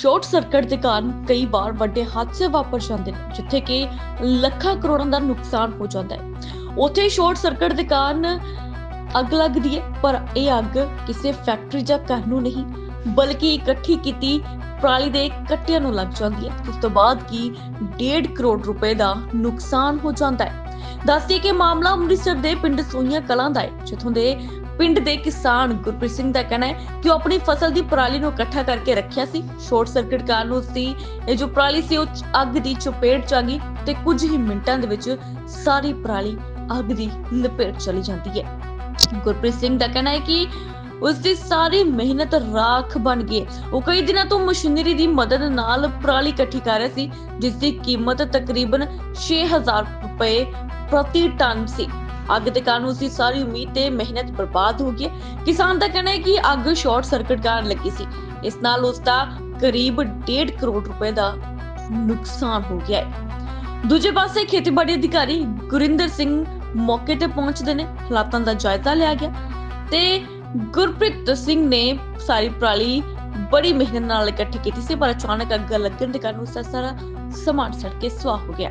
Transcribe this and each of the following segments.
Short circuit ਦੇ ਕਾਰਨ ਕਈ ਵਾਰ ਵੱਡੇ ਹਾਦਸੇ ਵਾਪਰ ਜਾਂਦੇ ਨੇ, ਜਿੱਥੇ ਕਿ ਲੱਖਾਂ ਕਰੋੜਾਂ ਦਾ ਨੁਕਸਾਨ ਹੋ ਜਾਂਦਾ ਹੈ। ਉੱਥੇ ਸ਼ਾਰਟ ਸਰਕਟ ਦੇ ਕਾਰਨ ਅੱਗ ਲੱਗਦੀ ਹੈ, ਪਰ ਇਹ ਅੱਗ ਕਿਸੇ ਫੈਕਟਰੀ ਜਾਂ ਘਰ ਨੂੰ ਨਹੀਂ, ਬਲਕਿ ਇਕੱਠੀ ਕੀਤੀ ਪਰਾਲੀ ਦੇ ਕੱਟਿਆਂ ਨੂੰ ਲੱਗ ਜਾਂਦੀ ਹੈ। ਉਸ ਤੋਂ ਬਾਅਦ ਕੀ 1.5 ਕਰੋੜ ਰੁਪਏ ਦਾ ਨੁਕਸਾਨ ਹੋ ਜਾਂਦਾ ਹੈ। ਦੱਸਦੀ ਕਿ ਮਾਮਲਾ ਅੰਮ੍ਰਿਤਸਰ ਦੇ ਪਿੰਡ ਸੋਈਆਂ ਕਲਾਂ ਦਾ ਹੈ, ਜਿੱਥੋਂ ਦੇ ਪਿੰਡ ਦੇ ਕਿਸਾਨ ਗੁਰਪ੍ਰੀਤ ਸਿੰਘ ਦਾ ਕਹਿਣਾ ਹੈ ਕਿ ਉਹ ਆਪਣੀ ਫਸਲ ਦੀ ਪਰਾਲੀ ਨੂੰ ਇਕੱਠਾ ਕਰਕੇ ਰੱਖਿਆ ਸੀ। ਸ਼ਾਰਟ ਸਰਕਟ ਕਾਰਨ ਉਸ ਦੀ, ਇਹ ਜੋ ਪਰਾਲੀ ਸੀ, ਉਹ ਅੱਗ ਦੀ ਚਪੇਟ ਚ ਆ ਗਈ ਤੇ ਕੁਝ ਹੀ ਮਿੰਟਾਂ ਦੇ ਵਿੱਚ ਸਾਰੀ ਪਰਾਲੀ ਅੱਗ ਦੀ ਲਪੇਟ ਚਲੀ ਜਾਂਦੀ ਹੈ। ਗੁਰਪ੍ਰੀਤ ਸਿੰਘ ਦਾ ਕਹਿਣਾ ਹੈ ਕਿ ਉਸ ਦੀ ਸਾਰੀ ਮਿਹਨਤ ਰਾਖ ਬਣ ਗਈ ਉਹ ਕਈ ਦਿਨਾਂ ਤੋਂ ਮਸ਼ੀਨਰੀ ਦੀ ਮਦਦ ਨਾਲ ਪਰਾਲੀ ਇਕੱਠੀ ਕਰ ਰਿਹਾ ਸੀ, ਜਿਸ ਦੀ ਕੀਮਤ ਤਕਰੀਬਨ 6000 ਰੁਪਏ ਪ੍ਰਤੀ ਟਨ ਸੀ। ਅੱਗ ਦੇ ਕਾਰਨ ਉਸ ਦੀ ਸਾਰੀ ਉਮੀਦ ਤੇ ਮਿਹਨਤ ਬਰਬਾਦ ਹੋ ਗਈ ਕਿਸਾਨ ਦਾ ਕਹਿਣਾ ਹੈ ਕਿ ਅੱਗ ਸ਼ਾਰਟ ਸਰਕਟ ਕਾਰਨ ਲੱਗੀ ਸੀ। ਇਸ ਨਾਲ ਉਸ ਦਾ ਕਰੀਬ 1.5 ਕਰੋੜ ਰੁਪਏ ਦਾ ਨੁਕਸਾਨ ਹੋ ਗਿਆ ਹੈ। ਦੂਜੇ ਪਾਸੇ ਖੇਤੀਬਾੜੀ ਅਧਿਕਾਰੀ ਗੁਰਿੰਦਰ ਸਿੰਘ ਮੌਕੇ ਤੇ ਪਹੁੰਚਦੇ ਨੇ। ਹਾਲਾਤਾਂ ਦਾ ਜਾਇਜ਼ਾ ਲਿਆ ਗਿਆ ਤੇ ਗੁਰਪ੍ਰੀਤ ਸਿੰਘ ਨੇ ਸਾਰੀ ਪਰਾਲੀ ਬੜੀ ਮਿਹਨਤ ਨਾਲ ਇਕੱਠੀ ਕੀਤੀ ਸੀ, ਪਰ ਅਚਾਨਕ ਅੱਗ ਲੱਗਣ ਦੇ ਕਾਰਨ ਉਸ ਦਾ ਸਾਰਾ ਸਮਾਨ ਸੜ ਕੇ ਸੁਆਹ ਹੋ ਗਿਆ।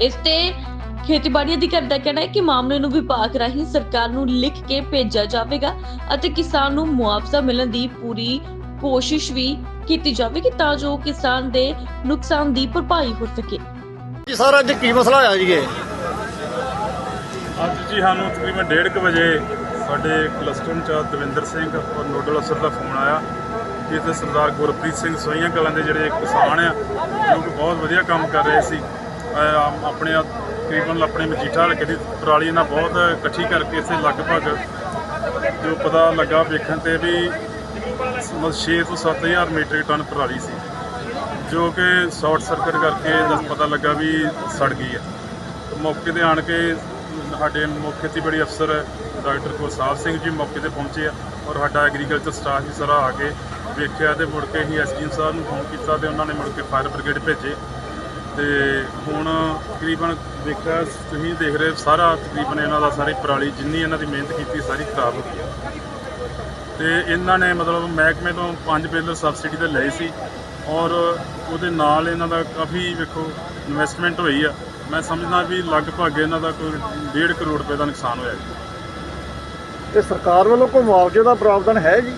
ਇਸ ਤੇ ਖੇਤੀਬਾੜੀ ਅਧਿਕਾਰੀ ਦਾ ਕਹਿਣਾ ਹੈ ਕਿ ਮਾਮਲੇ ਨੂੰ ਵਿਭਾਗ ਰਾਹੀਂ ਸਰਕਾਰ ਨੂੰ ਲਿਖ ਕੇ ਭੇਜਿਆ ਜਾਵੇਗਾ ਅਤੇ ਕਿਸਾਨ ਨੂੰ ਮੁਆਵਜ਼ਾ ਮਿਲਣ ਦੀ ਪੂਰੀ ਕੋਸ਼ਿਸ਼ ਵੀ ਕੀਤੀ ਜਾਵੇਗੀ ਤਾਂ ਜੋ ਕਿਸਾਨ ਦੇ ਨੁਕਸਾਨ ਦੀ ਭਰਪਾਈ ਹੋ ਸਕੇ। ਜੀ ਸਰ ਅੱਜ ਕੀ ਮਸਲਾ ਹੋਇਆ ਜੀ ਇਹ? ਅੱਜ ਜੀ ਸਾਨੂੰ ਤਕਰੀਬਨ 1:30 ਵਜੇ ਸਾਡੇ ਕਲਸਟਰ ਇੰਚਾਰਜ ਦਵਿੰਦਰ ਸਿੰਘ ਔਰ ਨੋਡਲ ਅਫਸਰ ਦਾ ਫੋਨ ਆਇਆ ਕਿ ਇੱਥੇ ਸਰਦਾਰ ਗੁਰਪ੍ਰੀਤ ਸਿੰਘ ਸੋਈਆਂ ਕਲਾਂ ਦੇ ਜਿਹੜੇ ਕਿਸਾਨ ਆ ਜੋ ਕਿ ਬਹੁਤ ਵਧੀਆ ਕੰਮ ਕਰ ਰਹੇ ਸੀ। ਆਪਣੇ ਆ- ਤਕਰੀਬਨ ਆਪਣੇ ਮਜੀਠਾ ਹਲਕੇ ਦੀ ਪਰਾਲੀ ਨਾਲ ਬਹੁਤ ਇਕੱਠੀ ਕਰਕੇ ਇੱਥੇ ਲਗਭਗ ਜੋ ਪਤਾ ਲੱਗਾ ਵੇਖਣ ਤੇ ਵੀ 6 ਤੋਂ 7000 ਮੀਟ੍ਰਿਕ ਟਨ ਪਰਾਲੀ ਸੀ, ਜੋ ਕਿ ਸ਼ਾਰਟ ਸਰਕਟ ਕਰਕੇ ਦਸ ਪਤਾ ਲੱਗਾ ਵੀ ਸੜ ਗਈ ਹੈ। ਮੌਕੇ ਤੇ ਆਣ ਕੇ ਸਾਡੇ ਮੁੱਖ ਖੇਤੀਬਾੜੀ ਅਫਸਰ ਡਾਕਟਰ ਗੁਰਸਾਹਿਬ ਸਿੰਘ ਜੀ ਮੌਕੇ ਤੇ ਪਹੁੰਚੇ ਆ ਔਰ ਸਾਡਾ ਐਗਰੀਕਲਚਰ ਸਟਾਫ ਵੀ ਸਾਰਾ ਆ ਕੇ ਵੇਖਿਆ ਤੇ ਮੁੜ ਕੇ ਹੀ ਐਸਡੀਐਮ ਸਾਹਿਬ ਨੂੰ ਫੋਨ ਕੀਤਾ ਤੇ ਉਹਨਾਂ ਨੇ ਮੁੜ ਕੇ ਫਾਇਰ ਬ੍ਰਿਗੇਡ ਭੇਜੇ। ਤੇ ਹੁਣ ਤਕਰੀਬਨ ਦੇਖਿਆ ਤੁਸੀਂ ਦੇਖ ਰਹੇ ਸਾਰਾ ਤਕਰੀਬਨ ਇਹਨਾਂ ਦਾ ਸਾਰੀ ਪਰਾਲੀ ਜਿੰਨੀ ਇਹਨਾਂ ਦੀ ਮਿਹਨਤ ਕੀਤੀ ਸਾਰੀ ਖਰਾਬ ਹੋ ਗਈ ਤੇ ਇਹਨਾਂ ਨੇ ਮਤਲਬ ਮਹਿਕਮੇ ਤੋਂ 5 ਬਿੱਲ ਸਬਸਿਡੀ ਤੇ ਲਏ ਸੀ ਔਰ ਉਹਦੇ ਨਾਲ ਇਹਨਾਂ ਦਾ ਕਾਫੀ ਵੇਖੋ ਇਨਵੈਸਟਮੈਂਟ ਹੋਈ ਆ। ਮੈਂ ਸਮਝਦਾ ਵੀ ਲਗਭਗ ਇਹਨਾਂ ਦਾ ਕੋਈ 1.5 ਕਰੋੜ ਰੁਪਏ ਦਾ ਨੁਕਸਾਨ ਹੋਇਆ ਤੇ ਸਰਕਾਰ ਵੱਲੋਂ ਕੋਈ ਮੁਆਵਜ਼ੇ ਦਾ ਪ੍ਰਾਵਧਾਨ ਹੈ ਜੀ?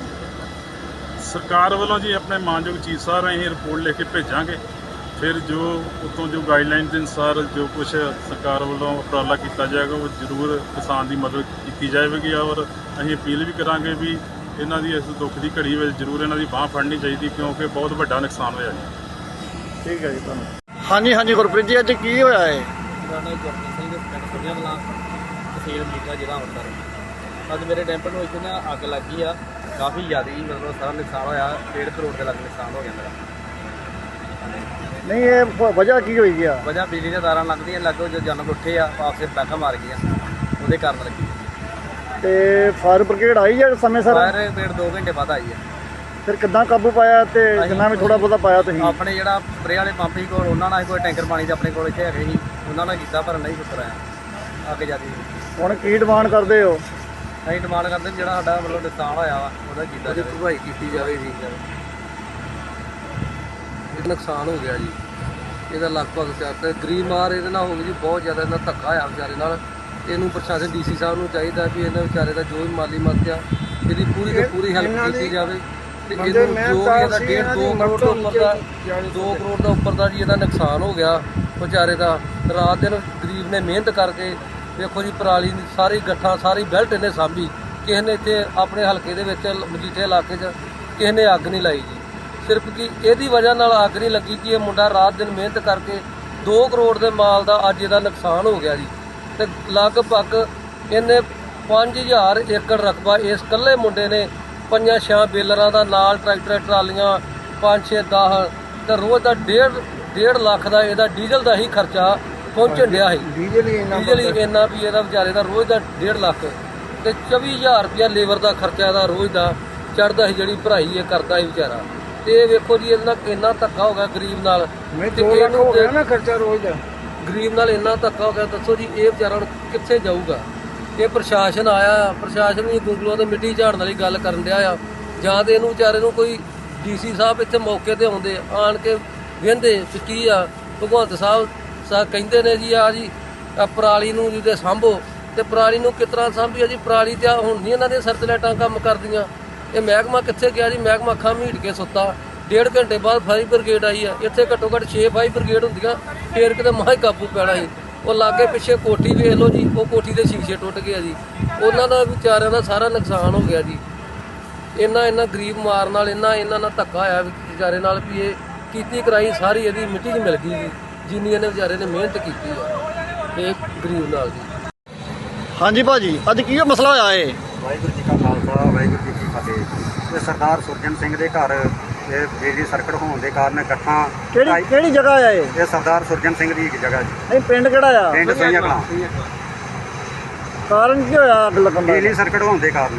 ਸਰਕਾਰ ਵੱਲੋਂ ਜੀ ਆਪਣੇ ਮਾਨਯੋਗ ਚੀਫ ਸਾਹਿਬ ਰਾਹੀਂ ਰਿਪੋਰਟ ਲਿਖ ਕੇ ਭੇਜਾਂਗੇ। ਫਿਰ ਜੋ ਉਤੋਂ ਜੋ ਗਾਈਡਲਾਈਨ ਦੇ ਅਨੁਸਾਰ ਜੋ ਕੁਝ ਸਰਕਾਰ ਵੱਲੋਂ ਉਪਰਾਲਾ ਕੀਤਾ ਜਾਏਗਾ ਉਹ ਜ਼ਰੂਰ ਕਿਸਾਨ ਦੀ ਮਦਦ ਕੀਤੀ ਜਾਵੇਗੀ ਔਰ ਅਸੀਂ ਅਪੀਲ ਵੀ ਕਰਾਂਗੇ ਵੀ ਇਹਨਾਂ ਦੀ ਇਸ ਦੁੱਖ ਦੀ ਘੜੀ ਵਿੱਚ ਜ਼ਰੂਰ ਇਹਨਾਂ ਦੀ ਬਾਹ ਫੜਨੀ ਚਾਹੀਦੀ ਕਿਉਂਕਿ ਬਹੁਤ ਵੱਡਾ ਨੁਕਸਾਨ ਹੋਇਆ ਜੀ। ਠੀਕ ਹੈ ਜੀ ਤੁਹਾਨੂੰ ਹਾਂਜੀ ਹਾਂਜੀ ਗੁਰਪ੍ਰੀਤ ਜੀ ਅੱਜ ਕੀ ਹੋਇਆ ਹੈ ਮੇਰਾ ਨਾਮ ਗੁਰਪ੍ਰੀਤ ਸਿੰਘ ਪਿੰਡ ਸੁਣਿਆ ਬਲਾ ਤਹਿਸੀਲ ਮੀਟਾ ਜ਼ਿਲ੍ਹਾ ਅੰਮ੍ਰਿਤਸਰ। ਅੱਜ ਮੇਰੇ ਟੈਂਪਰ ਨੂੰ ਇੱਥੇ ਨਾ ਅੱਗ ਲੱਗੀ ਆ ਕਾਫੀ ਜ਼ਿਆਦਾ ਮਤਲਬ ਸਾਰਾ ਨੁਕਸਾਨ ਹੋਇਆ 1.5 ਕਰੋੜ ਦੇ ਲੱਗ ਨੁਕਸਾਨ ਹੋ ਗਿਆ ਮੇਰਾ। ਨਹੀਂ ਇਹ ਵਜ੍ਹਾ ਕੀ ਹੋਈ ਆ? ਵਜ੍ਹਾ ਬਿਜਲੀ ਦੀਆਂ ਤਾਰਾਂ ਲੱਗਦੀਆਂ ਲੱਗੋ ਜੋ ਜਨਮ ਉੱਠੇ ਆ ਆਪਸੇ ਬੈਠਾ ਮਾਰ ਗਈਆਂ। ਉਹਦੇ ਕਾਰਨ ਲੱਗੀ। ਤੇ ਫਾਇਰ ਬ੍ਰਿਗੇਡ ਆਈ ਜਾਂ ਸਮੇਂ ਸਿਰ? ਫਾਇਰ ਬ੍ਰਿਗੇਡ 2 ਘੰਟੇ ਬਾਅਦ ਆਈ ਆ। ਫਿਰ ਕਿੱਦਾਂ ਕਾਬੂ ਪਾਇਆ ਤੇ ਜਿੰਨਾ ਵੀ ਥੋੜਾ ਬਹੁਤਾ ਪਾਇਆ ਤੁਸੀਂ? ਆਪਣੇ ਜਿਹੜਾ ਸਪਰੇ ਵਾਲੇ ਪੰਪ ਕੋਲ ਉਹਨਾਂ ਨਾਲ ਕੋਈ ਟੈਂਕਰ ਪਾਣੀ ਦੇ ਆਪਣੇ ਕੋਲ ਇੱਥੇ ਹੈਗੇ ਸੀ। ਉਹਨਾਂ ਨਾਲ ਕੀਤਾ ਪਰ ਨਹੀਂ ਸੁਤਰ ਆਇਆ ਅੱਗੇ ਜਾਂਦੀ ਹੁਣ ਕੀ ਡਿਮਾਂਡ ਕਰਦੇ ਹੋ? ਅਸੀਂ ਡਿਮਾਂਡ ਕਰਦੇ ਜਿਹੜਾ ਸਾਡਾ ਮਤਲਬ ਨੁਕਸਾਨ ਹੋਇਆ ਵਾ ਉਹਦਾ ਕੀਤਾ ਜਾਵੇ। ਭਰਪਾਈ ਕੀਤੀ ਜਾਵੇ। ਜੀ ਇਹ ਨੁਕਸਾਨ ਹੋ ਗਿਆ ਜੀ। ਇਹਦਾ ਲਗਭਗ ਚੱਕ ਗਰੀਬ ਮਾਰ ਇਹਦੇ ਨਾਲ ਹੋ ਗਈ ਜੀ ਬਹੁਤ ਜ਼ਿਆਦਾ ਇਹਨਾਂ ਧੱਕਾ ਹੋਇਆ ਵਿਚਾਰੇ ਨਾਲ। ਇਹਨੂੰ ਪ੍ਰਸ਼ਾਸਨ ਡੀਸੀ ਸਾਹਿਬ ਨੂੰ ਚਾਹੀਦਾ ਵੀ ਇਹਨਾਂ ਵਿਚਾਰੇ ਦਾ ਜੋ ਵੀ ਮਾਲੀ ਮਦਦ ਆ ਇਹਦੀ ਪੂਰੀ ਤੋਂ ਪੂਰੀ ਹੈਲਪ ਕੀਤੀ ਜਾਵੇ। ਤੇ ਇਹਨੂੰ ਜੋ ਵੀ ਇਹਦਾ ਡੇਢ 2 ਕਰੋੜ ਤੋਂ ਉੱਪਰ ਦਾ 2 ਕਰੋੜ ਦਾ ਉੱਪਰ ਦਾ ਜੀ ਇਹਦਾ ਨੁਕਸਾਨ ਹੋ ਗਿਆ ਵਿਚਾਰੇ ਦਾ। ਰਾਤ ਦਿਨ ਗਰੀਬ ਨੇ ਮਿਹਨਤ ਕਰਕੇ ਵੇਖੋ ਜੀ ਪਰਾਲੀ ਸਾਰੀ ਗੱਠਾਂ ਸਾਰੀ ਬੈਲਟ ਇਹਨੇ ਸਾਂਭੀ। ਕਿਸੇ ਨੇ ਇੱਥੇ ਆਪਣੇ ਹਲਕੇ ਦੇ ਵਿੱਚ ਮਜੀਠੇ ਇਲਾਕੇ 'ਚ ਕਿਸੇ ਨੇ ਅੱਗ ਨਹੀਂ ਲਾਈ ਜੀ। ਸਿਰਫ ਕਿ ਇਹਦੀ ਵਜ੍ਹਾ ਨਾਲ ਅੱਗ ਨਹੀਂ ਲੱਗੀ ਕਿ ਇਹ ਮੁੰਡਾ ਰਾਤ ਦਿਨ ਮਿਹਨਤ ਕਰਕੇ 2 ਕਰੋੜ ਦੇ ਮਾਲ ਦਾ ਅੱਜ ਇਹਦਾ ਨੁਕਸਾਨ ਹੋ ਗਿਆ ਜੀ। ਤੇ ਲਗਭਗ ਇਹਨੇ 5000 ਏਕੜ ਰਕਬਾ ਇਸ ਇਕੱਲੇ ਮੁੰਡੇ ਨੇ ਪੰਜਾਂ ਛਾਂ ਬੇਲਰਾਂ ਦਾ ਨਾਲ ਟਰੈਕਟਰ ਟਰਾਲੀਆਂ 5 6 10 ਤੇ ਰੋਜ਼ ਦਾ 1.5 1.5 ਲੱਖ ਦਾ ਇਹਦਾ ਡੀਜ਼ਲ ਦਾ ਹੀ ਖਰਚਾ ਪਹੁੰਚਣ ਡਿਆ ਸੀ। ਡੀਜ਼ਲ ਹੀ ਡੀਜ਼ਲ ਹੀ ਇੰਨਾ ਵੀ ਇਹਦਾ ਵਿਚਾਰੇ ਦਾ ਰੋਜ਼ ਦਾ 1.5 ਲੱਖ ਤੇ 24000 ਰੁਪਇਆ ਲੇਬਰ ਦਾ ਖਰਚਾ ਇਹਦਾ ਰੋਜ਼ ਦਾ ਚੜਦਾ ਸੀ ਜਿਹੜੀ ਭਰਾਈ ਇਹ ਕਰਦਾ ਸੀ ਵਿਚਾਰਾ। ਤੇ ਵੇਖੋ ਜੀ ਇਹਦੇ ਨਾਲ ਇੰਨਾ ਧੱਕਾ ਹੋ ਗਿਆ ਗਰੀਬ ਨਾਲ। ਤੇ ਇਹਨੂੰ ਤੇ- ਨਾ ਖਰਚਾ ਰੋਜ਼ ਦਾ। ਗਰੀਬ ਨਾਲ ਇੰਨਾ ਧੱਕਾ ਹੋ ਗਿਆ ਦੱਸੋ ਜੀ ਇਹ ਵਿਚਾਰਾ ਹੁਣ ਕਿੱਥੇ ਜਾਊਗਾ? ਇਹ ਪ੍ਰਸ਼ਾਸਨ ਆਇਆ ਪ੍ਰਸ਼ਾਸਨ ਵੀ ਗੁੰਗਲੂਆਂ ਤੇ ਮਿੱਟੀ ਝਾੜਨ ਵਾਲੀ ਗੱਲ ਕਰਨ ਡਿਆ ਆ। ਜਾਂ ਤੇ ਇਹਨੂੰ ਵਿਚਾਰੇ ਨੂੰ ਕੋਈ ਡੀਸੀ ਸਾਹਿਬ ਇੱਥੇ ਮੌਕੇ ਤੇ ਆਉਂਦੇ ਆਣ ਕੇ ਵੇਂਦੇ ਕਿ ਕੀ ਆ? ਭਗਵੰਤ ਸਾਹਿਬ ਸਾ ਕਹਿੰਦੇ ਨੇ ਜੀ ਆ ਜੀ ਆ ਪਰਾਲੀ ਨੂੰ ਜਿਹਦੇ ਸਾਂਭੋ ਤੇ ਪਰਾਲੀ ਨੂੰ ਤਰ੍ਹਾਂ ਸਾਂਭੀ? ਆ ਜੀ ਪਰਾਲੀ ਤੇ ਹੁਣ ਨਹੀਂ ਇਹਨਾਂ ਦੇ ਸਰਚ ਲਾਈਟਾਂ ਕੰਮ ਕਰਦੀਆਂ। ਇਹ ਮਹਿਕਮਾ ਕਿੱਥੇ ਗਿਆ ਜੀ? ਮਹਿਕਮਾ ਅੱਖਾਂ ਮੀਟ ਕੇ ਸੁੱਤਾ। ਡੇਢ ਘੰਟੇ ਬਾਅਦ ਫਾਇਰ ਬ੍ਰਿਗੇਡ ਆਈ ਆ। ਇੱਥੇ ਘੱਟੋ ਘੱਟ 6 ਫਾਇਰ ਬ੍ਰਿਗੇਡ ਹੁੰਦੀਆਂ। ਫੇਰ ਕਿਤੇ ਮਾਹ ਕਾਬੂ ਪੈਣਾ ਸੀ। ਉਹ ਲਾਗੇ ਪਿੱਛੇ ਕੋਠੀ ਵੇਖ ਲਓ ਜੀ। ਉਹ ਕੋਠੀ ਦੇ ਸ਼ੀਸ਼ੇ ਟੁੱਟ ਗਏ ਜੀ। ਉਹਨਾਂ ਦਾ ਵਿਚਾਰਿਆਂ ਦਾ ਸਾਰਾ ਨੁਕਸਾਨ ਹੋ ਗਿਆ ਜੀ। ਇਹਨਾਂ ਇਹਨਾਂ ਗਰੀਬ ਮਾਰ ਨਾਲ ਇਹਨਾਂ ਇਹਨਾਂ ਨਾਲ ਧੱਕਾ ਹੋਇਆ ਵੀ ਵਿਚਾਰੇ ਨਾਲ ਵੀ ਇਹ ਕੀਤੀ ਕਰਾਈ ਸਾਰੀ ਇਹਦੀ ਮਿੱਟੀ 'ਚ ਮਿਲ ਗਈ ਜੀ। ਜਿੰਨੀ ਇਹਨੇ ਵਿਚਾਰੇ ਨੇ ਮਿਹਨਤ ਕੀਤੀ ਆ। ਇਹ ਗਰੀਬ ਨਾਲ ਜੀ। ਹਾਂਜੀ ਭਾਜੀ ਅੱਜ ਕੀ ਮਸਲਾ ਹੋਇਆ ਏ ਵਾਹਿਗੁਰੂ ਜੀ ਇਹ ਸਰਦਾਰ ਸੁਰਜਨ ਸਿੰਘ ਦੇ ਘਰ ਇਹ ਬਿਜਲੀ ਸਰਕਟ ਹੋਣ ਦੇ ਕਾਰਨ ਇਕੱਠਾਂ ਕਿਹੜੀ ਢਾਈ- ਕਿਹੜੀ ਜਗ੍ਹਾ ਆ ਇਹ? ਇਹ ਸਰਦਾਰ ਸੁਰਜਨ ਸਿੰਘ ਦੀ ਇੱਕ ਜਗ੍ਹਾ ਜੀ। ਨਹੀਂ ਪਿੰਡ ਕਿਹੜਾ ਆ? ਪਿੰਡ ਸੋਈਆਂ ਕਲਾਂ। ਕਾਰਨ ਕੀ ਹੋਇਆ ਅੱਗ ਲੱਗਣ ਦਾ? ਬਿਜਲੀ ਸਰਕਟ ਹੋਣ ਦੇ ਕਾਰਨ।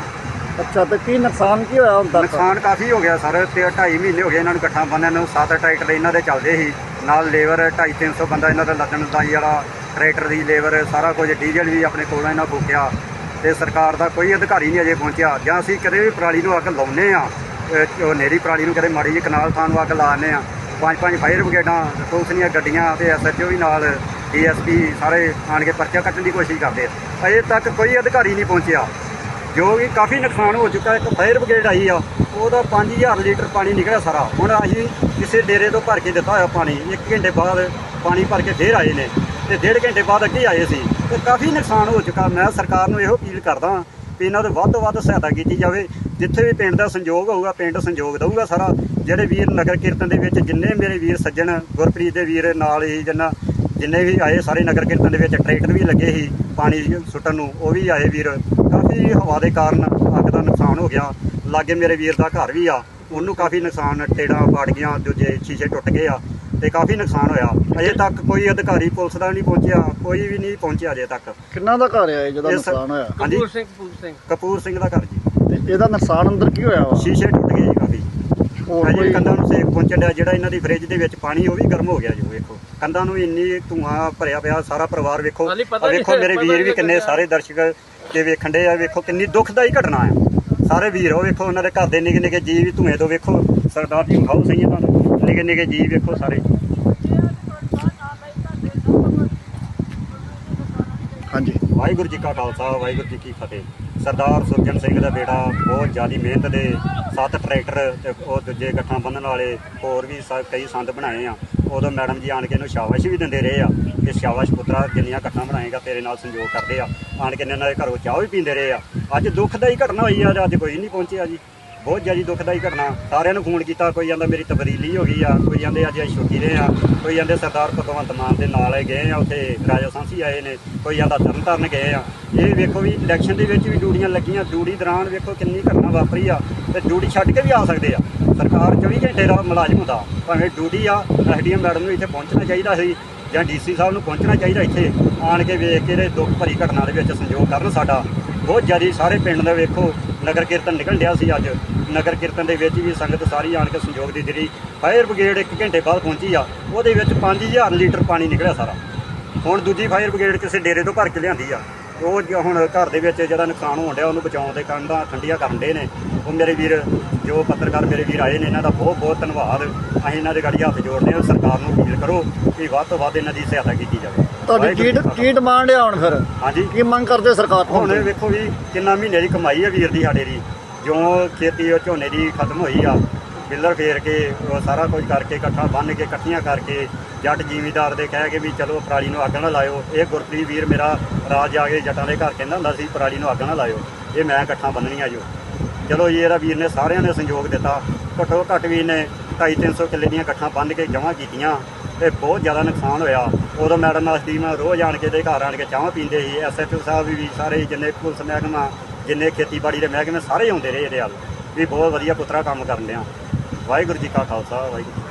ਅੱਛਾ ਤੇ ਕੀ ਨੁਕਸਾਨ ਕੀ ਹੋਇਆ ਹੁਣ ਤੱਕ? ਨੁਕਸਾਨ ਕਾਫੀ ਹੋ ਗਿਆ ਸਰ ਤੇ 2.5 ਮਹੀਨੇ ਹੋ ਗਏ ਇਹਨਾਂ ਨੂੰ ਇਕੱਠਾਂ ਬੰਨਿਆਂ ਨੂੰ। ਸੱਤ ਟਰੈਕਟਰ ਇਹਨਾਂ ਦੇ ਚੱਲਦੇ ਸੀ। ਨਾਲ ਲੇਬਰ 2.5 300 ਬੰਦਾ ਇਹਨਾਂ ਦਾ ਲੱਦਣ ਦਾਈ ਵਾਲਾ ਟਰੈਕਟਰ ਦੀ ਲੇਬਰ ਸਾਰਾ ਕੁਝ ਡੀਜ਼ਲ ਵੀ ਆਪਣੇ ਕੋਲੋਂ ਇਹਨਾਂ ਫੂਕਿਆ। ਤੇ ਸਰਕਾਰ ਦਾ ਕੋਈ ਅਧਿਕਾਰੀ ਨਹੀਂ ਅਜੇ ਪਹੁੰਚਿਆ। ਜਾਂ ਅਸੀਂ ਕਦੇ ਵੀ ਪਰਾਲੀ ਨੂੰ ਅੱਗ ਲਾਉਨੇ ਆ ਉਹ ਨੇਰੀ ਪਰਾਲੀ ਨੂੰ ਕਦੇ ਮਾੜੀ ਜਿਹੀ ਕਨਾਲ ਥਾਂ ਨੂੰ ਅੱਗ ਲਾਉਂਦੇ ਆ ਪੰਜ ਪੰਜ ਫਾਇਰ ਬ੍ਰਿਗੇਡਾਂ, ਪੁਲਿਸ ਦੀਆਂ ਗੱਡੀਆਂ ਤੇ ਐਸਐਚਓ ਵੀ ਨਾਲ ਡੀਐਸਪੀ ਸਾਰੇ ਆਣ ਕੇ ਪਰਚਾ ਕੱਟਣ ਦੀ ਕੋਸ਼ਿਸ਼ ਕਰਦੇ ਆ। ਅਜੇ ਤੱਕ ਕੋਈ ਅਧਿਕਾਰੀ ਨਹੀਂ ਪਹੁੰਚਿਆ। ਜੋ ਕਿ ਕਾਫੀ ਨੁਕਸਾਨ ਹੋ ਚੁੱਕਾ ਇੱਕ ਫਾਇਰ ਬ੍ਰਿਗੇਡ ਆਈ ਆ, ਉਹਦਾ 5000 ਲੀਟਰ ਪਾਣੀ ਨਿਕਲਿਆ ਸਾਰਾ। ਹੁਣ ਅਸੀਂ ਕਿਸੇ ਡੇਰੇ ਤੋਂ ਭਰ ਕੇ ਦਿੱਤਾ ਹੋਇਆ ਪਾਣੀ। 1 ਘੰਟੇ ਬਾਅਦ ਪਾਣੀ ਭਰ ਕੇ ਫੇਰ ਆਏ ਨੇ। ਤੇ ਡੇਢ ਘੰਟੇ ਬਾਅਦ ਅੱਗੇ ਆਏ ਸੀ। ਤੇ ਕਾਫੀ ਨੁਕਸਾਨ ਹੋ ਚੁੱਕਾ। ਮੈਂ ਸਰਕਾਰ ਨੂੰ ਇਹੋ ਅਪੀਲ ਕਰਦਾ ਵੀ ਇਹਨਾਂ ਦੇ ਵੱਧ ਤੋਂ ਵੱਧ ਸਹਾਇਤਾ ਕੀਤੀ ਜਾਵੇ। ਜਿੱਥੇ ਵੀ ਪਿੰਡ ਦਾ ਸੰਯੋਗ ਹੋਊਗਾ, ਪਿੰਡ ਸੰਯੋਗ ਦੇਊਗਾ ਸਾਰਾ। ਜਿਹੜੇ ਵੀਰ ਨਗਰ ਕੀਰਤਨ ਦੇ ਵਿੱਚ ਜਿੰਨੇ ਮੇਰੇ ਵੀਰ ਸੱਜਣ, ਗੁਰਪ੍ਰੀਤ ਦੇ ਵੀਰ ਨਾਲ ਹੀ ਜਿੰਨਾ, ਜਿੰਨੇ ਵੀ ਆਏ ਸਾਰੇ ਨਗਰ ਕੀਰਤਨ ਦੇ ਵਿੱਚ ਟਰੈਕਟਰ ਵੀ ਲੱਗੇ ਸੀ ਪਾਣੀ ਸੁੱਟਣ ਨੂੰ, ਉਹ ਵੀ ਆਏ ਵੀਰ। ਕਾਫੀ ਹਵਾ ਦੇ ਕਾਰਨ ਅੱਗ ਦਾ ਨੁਕਸਾਨ ਹੋ ਗਿਆ। ਲਾਗੇ ਮੇਰੇ ਵੀਰ ਦਾ ਘਰ ਵੀ ਆ। ਉਹਨੂੰ ਕਾਫੀ ਨੁਕਸਾਨ, ਟੇੜਾਂ ਪਾੜ ਗਈਆਂ, ਦੂਜੇ ਸ਼ੀਸ਼ੇ ਟੁੱਟ ਗਏ ਆ। ਤੇ ਕਾਫੀ ਨੁਕਸਾਨ ਹੋਇਆ। ਅਜੇ ਤੱਕ ਕੋਈ ਅਧਿਕਾਰੀ ਪੁਲਿਸ ਦਾ ਨਹੀਂ ਪਹੁੰਚਿਆ ਕੋਈ ਵੀ ਨਹੀਂ ਪਹੁੰਚਿਆ ਅਜੇ ਤੱਕ। ਕਿੰਨਾ ਦਾ ਘਰ ਆ ਇਹ ਜਿਹਦਾ ਨੁਕਸਾਨ ਹੋਇਆ? ਹਾਂਜੀ। ਕਪੂਰ ਸਿੰਘ ਕਪੂਰ ਸਿੰਘ। ਕਪੂਰ ਸਿੰਘ ਦਾ ਘਰ ਜੀ। ਤੇ ਇਹਦਾ ਨੁਕਸਾਨ ਅੰਦਰ ਕੀ ਹੋਇਆ ਵਾ? ਸ਼ੀਸ਼ੇ ਟੁੱਟ ਗਏ ਜੀ ਕਾਫੀ। ਹੋਰ ਅਜੇ ਕੋਈ ਕੰਧਾਂ ਨੂੰ ਸੇਕ ਪਹੁੰਚਣ ਡਿਆ ਜਿਹੜਾ ਇਹਨਾਂ ਦੀ ਫ੍ਰਿਜ ਦੇ ਵਿੱਚ ਪਾਣੀ ਉਹ ਵੀ ਗਰਮ ਹੋ ਗਿਆ ਜੀ ਵੇਖੋ। ਕੰਧਾਂ ਨੂੰ ਇੰਨੀ ਧੂਆਂ ਭਰਿਆ ਪਿਆ ਸਾਰਾ ਪਰਿਵਾਰ ਵੇਖੋ। ਹਾਲੀ ਪਤਾ ਆਹ ਨਹੀਂ ਵੇਖੋ ਮੇਰੇ ਪਤਾ ਵੀਰ ਵੀ ਨਹੀਂ ਕਿੰਨੇ ਸਾਰੇ ਦਰਸ਼ਕ ਤੇ ਵੇਖਣ ਦੇ ਆ ਵੇਖੋ ਕਿੰਨੀ ਦੁਖਦਾਈ ਘਟਨਾ ਆ। ਸਾਰੇ ਵੀਰ ਉਹ ਵੇਖੋ ਉਹਨਾਂ ਦੇ ਘਰ ਦੇ ਨਿੱਕੇ ਨਿੱਕੇ ਜੀ ਵੀ ਧੂਏ ਤੋਂ ਵੇਖੋ। ਸਰਦਾਰ ਜੀ ਵਿਖਾਓ ਸਹੀ ਹੈ ਤੁਹਾਨੂੰ ਨਿੱਕੇ ਨਿੱਕੇ ਜੀ ਵੇਖੋ ਸਾਰੇ। ਹਾਂਜੀ। ਵਾਹਿਗੁਰੂ ਜੀ ਕਾ ਖਾਲਸਾ ਵਾਹਿਗੁਰੂ ਜੀ ਕੀ ਫਤਿਹ। ਸਰਦਾਰ ਸੁਰਜਨ ਸਿੰਘ ਦਾ ਬੇਟਾ ਬਹੁਤ ਜ਼ਿਆਦੀ ਮਿਹਨਤ ਦੇ ਸੱਤ ਟਰੈਕਟਰ ਤੇ ਉਹ ਦੂਜੇ ਗੱਠਾਂ ਬੰਨਣ ਵਾਲੇ ਹੋਰ ਵੀ ਕਈ ਸੰਦ ਬਣਾਏ ਆ। ਉਦੋਂ ਮੈਡਮ ਜੀ ਆਣ ਕੇ ਇਹਨੂੰ ਸ਼ਾਬਾਸ਼ ਵੀ ਦਿੰਦੇ ਰਹੇ ਆ ਕਿ ਸ਼ਾਬਾਸ਼ ਪੁੱਤਰਾ ਜਿੰਨੀਆਂ ਗੱਠਾਂ ਬਣਾਏਗਾ ਤੇਰੇ ਨਾਲ ਸੰਯੋਗ ਕਰਦੇ ਆ। ਆਣ ਕੇ ਇਹਨਾਂ ਦੇ ਘਰੋਂ ਚਾਹ ਵੀ ਪੀਂਦੇ ਰਹੇ ਆ। ਅੱਜ ਦੁੱਖਦਾਈ ਘਟਨਾ ਹੋਈ ਆ ਅੱਜ ਕੋਈ ਨਹੀਂ ਪਹੁੰਚਿਆ ਜੀ। ਬਹੁਤ ਜ਼ਿਆਦਾ ਦੁਖਦਾਈ ਘਟਨਾ। ਸਾਰਿਆਂ ਨੂੰ ਫੋਨ ਕੀਤਾ, ਕੋਈ ਕਹਿੰਦਾ ਮੇਰੀ ਤਬਦੀਲੀ ਹੋ ਗਈ ਆ, ਕੋਈ ਕਹਿੰਦੇ ਅੱਜ ਅਸੀਂ ਛੁੱਟੀ ਰਹੇ ਆ, ਕੋਈ ਕਹਿੰਦੇ ਸਰਦਾਰ ਭਗਵੰਤ ਮਾਨ ਦੇ ਨਾਲ ਗਏ ਆ, ਉੱਥੇ ਰਾਜਾ ਸਾਂਸੀ ਆਏ ਨੇ, ਕੋਈ ਕਹਿੰਦਾ ਤਰਨ ਤਾਰਨ ਗਏ ਆ। ਇਹ ਵੇਖੋ ਵੀ ਇਲੈਕਸ਼ਨ ਦੇ ਵਿੱਚ ਵੀ ਡਿਊਟੀਆਂ ਲੱਗੀਆਂ, ਡਿਊਟੀ ਦੌਰਾਨ ਵੇਖੋ ਕਿੰਨੀ ਘਟਨਾ ਵਾਪਰੀ ਆ ਤੇ ਡਿਊਟੀ ਛੱਡ ਕੇ ਵੀ ਆ ਸਕਦੇ ਆ। ਸਰਕਾਰ 24 ਘੰਟੇ ਦਾ ਮੁਲਾਜ਼ਮ ਹੁੰਦਾ, ਭਾਵੇਂ ਡਿਊਟੀ ਆ, ਐਸਡੀਐਮ ਮੈਡਮ ਨੂੰ ਇੱਥੇ ਪਹੁੰਚਣਾ ਚਾਹੀਦਾ ਸੀ ਜਾਂ ਡੀਸੀ ਸਾਹਿਬ ਨੂੰ ਪਹੁੰਚਣਾ ਚਾਹੀਦਾ ਇੱਥੇ, ਆਣ ਕੇ ਵੇਖ ਕੇ ਇਹਦੇ ਦੁੱਖ ਭਰੀ ਘਟਨਾ ਦੇ ਵਿੱਚ ਸੰਯੋਗ ਕਰਨ ਸਾਡਾ। ਬਹੁਤ ਜ਼ਿਆਦਾ ਸਾਰੇ ਪਿੰਡ ਦਾ ਵੇਖੋ ਨਗਰ ਕੀਰਤਨ ਨਿਕਲ ਡਿਆ ਸੀ ਅੱਜ। ਨਗਰ ਕੀਰਤਨ ਦੇ ਵਿੱਚ ਵੀ ਸੰਗਤ ਸਾਰੀ ਆਣ ਕੇ ਸੰਯੋਗ ਦੀ ਜਿਹੜੀ ਫਾਇਰ ਬ੍ਰਿਗੇਡ 1 ਘੰਟੇ ਬਾਅਦ ਪਹੁੰਚੀ ਆ, ਉਹਦੇ ਵਿੱਚ 5000 ਲੀਟਰ ਪਾਣੀ ਨਿਕਲਿਆ ਸਾਰਾ। ਹੁਣ ਦੂਜੀ ਫਾਇਰ ਬ੍ਰਿਗੇਡ ਕਿਸੇ ਡੇਰੇ ਤੋਂ ਭਰ ਕੇ ਲਿਆਂਦੀ ਆ। ਉਹ ਹੁਣ ਘਰ ਦੇ ਵਿੱਚ ਜਿਹੜਾ ਨੁਕਸਾਨ ਹੋਣ ਡਿਆ, ਉਹਨੂੰ ਬਚਾਉਣ ਦੇ ਕੰਧਾਂ ਠੰਡੀਆਂ ਕਰਨ ਦੇ ਨੇ। ਉਹ ਮੇਰੇ ਵੀਰ, ਜੋ ਪੱਤਰਕਾਰ ਮੇਰੇ ਵੀਰ ਆਏ ਨੇ, ਇਹਨਾਂ ਦਾ ਬਹੁਤ ਬਹੁਤ ਧੰਨਵਾਦ। ਅਸੀਂ ਇਹਨਾਂ ਦੇ ਗਾੜੀ ਹੱਥ ਜੋੜਦੇ ਹਾਂ, ਸਰਕਾਰ ਨੂੰ ਅਪੀਲ ਕਰੋ ਕਿ ਵੱਧ ਤੋਂ ਵੱਧ ਇਹਨਾਂ ਦੀ ਸਹਾਇਤਾ ਕੀਤੀ ਜਾਵੇ। ਤੁਹਾਡੀ ਕੀ ਕੀ ਡਿਮਾਂਡ ਆ ਹੁਣ ਫਿਰ? ਹਾਂਜੀ। ਕੀ ਮੰਗ ਕਰਦੇ ਸਰਕਾਰ ਤੋਂ ਹੁਣ? ਵੇਖੋ ਵੀ ਕਿੰਨਾ ਮਹੀਨੇ ਦੀ ਕਮਾਈ ਹੈ ਵੀਰ ਦੀ ਸਾਡੇ ਦੀ। ਜੋ ਖੇਤੀ ਉਹ ਝੋਨੇ ਦੀ ਖਤਮ ਹੋਈ ਆ ਬਿੱਲਰ ਫੇਰ ਕੇ ਸਾਰਾ ਕੁਝ ਕਰਕੇ ਇਕੱਠਾ ਬੰਨ ਕੇ ਇਕੱਠੀਆਂ ਕਰਕੇ ਜੱਟ ਜ਼ਿਮੀਦਾਰ ਦੇ ਕਹਿ ਕੇ ਵੀ ਚਲੋ ਪਰਾਲੀ ਨੂੰ ਅੱਗ ਨਾ ਲਾਇਓ। ਇਹ ਗੁਰਪ੍ਰੀਤ ਵੀਰ ਮੇਰਾ ਰਾਜ ਜਾ ਕੇ ਜੱਟਾਂ ਦੇ ਘਰ ਕਹਿੰਦਾ ਹੁੰਦਾ ਸੀ ਪਰਾਲੀ ਨੂੰ ਅੱਗ ਨਾ ਲਾਇਓ। ਇਹ ਮੈਂ ਇਕੱਠਾ ਬੰਨਣੀਆਂ ਜੋ। ਚਲੋ ਜੀ ਇਹਦਾ ਵੀਰ ਨੇ ਸਾਰਿਆਂ ਨੇ ਸੰਯੋਗ ਦਿੱਤਾ। ਘੱਟੋ ਘੱਟ ਵੀ ਨੇ 250 300 ਕਿੱਲੇ ਦੀਆਂ ਇਕੱਠਾਂ ਬੰਨ ਕੇ ਜਮ੍ਹਾਂ ਕੀਤੀਆਂ ਤੇ ਬਹੁਤ ਜ਼ਿਆਦਾ ਨੁਕਸਾਨ ਹੋਇਆ। ਉਦੋਂ ਮੈਡਮ ਨਾਲ ਟੀਮ ਰੋਜ਼ ਆਣ ਕੇ ਦੇ ਘਰ ਆਣ ਕੇ ਚਾਹ ਪੀਂਦੇ ਸੀ। ਐਸਐਚਓ ਸਾਹਿਬ ਵੀ ਸਾਰੇ ਜਿੰਨੇ ਪੁਲਿਸ ਮਹਿਕਮਾ, ਜਿੰਨੇ ਖੇਤੀਬਾੜੀ ਦੇ ਮਹਿਕਮੇ ਸਾਰੇ ਆਉਂਦੇ ਰਹੇ ਇਹਦੇ ਵੱਲ। ਵੀ ਬਹੁਤ ਵਧੀਆ ਪੁੱਤਰਾ ਕੰਮ ਕਰਨ ਡਿਆ ਵਾਹਿਗੁਰੂ ਜੀ ਕਾ ਖਾਲਸਾ, ਵਾਹਿਗੁਰੂ